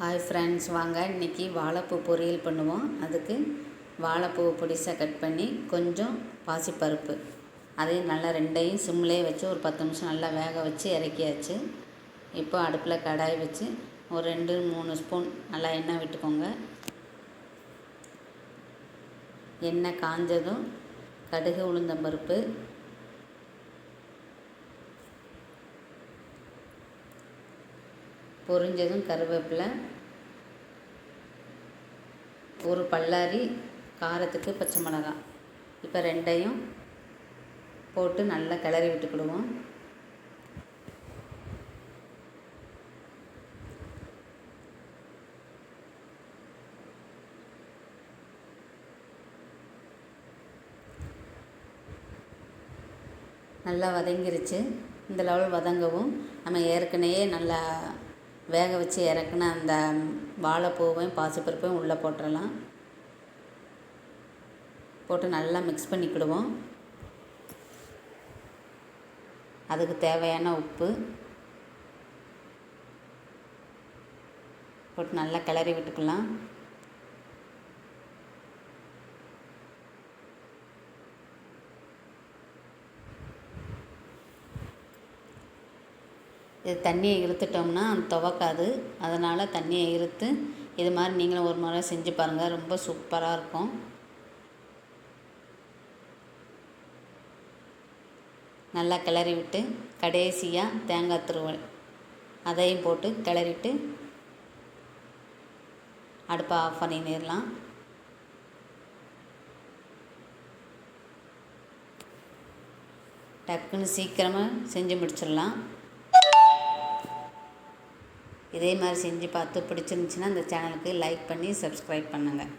Hi friends வாங்க இன்றைக்கி வாழைப்பூ பொரியல் பண்ணுவோம். அதுக்கு வாழைப்பூ பொடிசாக கட் பண்ணி கொஞ்சம் பாசிப்பருப்பு. அதையும் நல்லா ரெண்டையும் சிம்லேயே வச்சு ஒரு பத்து நிமிஷம் நல்லா வேக வச்சு இறக்கியாச்சு. இப்போ அடுப்பில் கடாய் வச்சு ஒரு ரெண்டு மூணு ஸ்பூன் நல்லா எண்ணெய் விட்டுக்கோங்க. எண்ணெய் காஞ்சதும் கடுகு உளுந்தம்பருப்பு பொரிஞ்சதும் கருவேப்பிலை ஒரு பல்லாரி காரத்துக்கு பச்சை மிளகாய் இப்போ ரெண்டையும் போட்டு நல்லா கிளறி விட்டுக்கிடுவோம். நல்லா வதங்கிருச்சு. இந்த லெவல் வதங்கவும். நம்ம ஏற்கனவே நல்லா வேக வச்சு இறக்குன அந்த வாழைப்பூவையும் பாசிப்பருப்பையும் உள்ளே போட்டுடலாம் போட்டு நல்லா மிக்ஸ் பண்ணிக்கிடுவோம். அதுக்கு தேவையான உப்பு. போட்டு நல்லா கிளறி விட்டுக்கலாம். இது தண்ணியை இழுத்துட்டோம்னா துவக்காது. அதனால் தண்ணியை இழுத்து இது மாதிரி நீங்களும் ஒரு முறை செஞ்சு பாருங்கள் ரொம்ப சூப்பராக இருக்கும். நல்லா கிளறி விட்டு கடைசியாக தேங்காய் துருவல் அதையும் போட்டு கிளறிட்டு அடுப்பை ஆஃப் பண்ணிடலாம். டக்குன்னு சீக்கிரமாக செஞ்சு முடிச்சிடலாம். இதே மாதிரி செஞ்சு பார்த்து பிடிச்சிருந்துச்சின்னா இந்த சேனலுக்கு லைக் பண்ணி சப்ஸ்கிரைப் பண்ணுங்கள்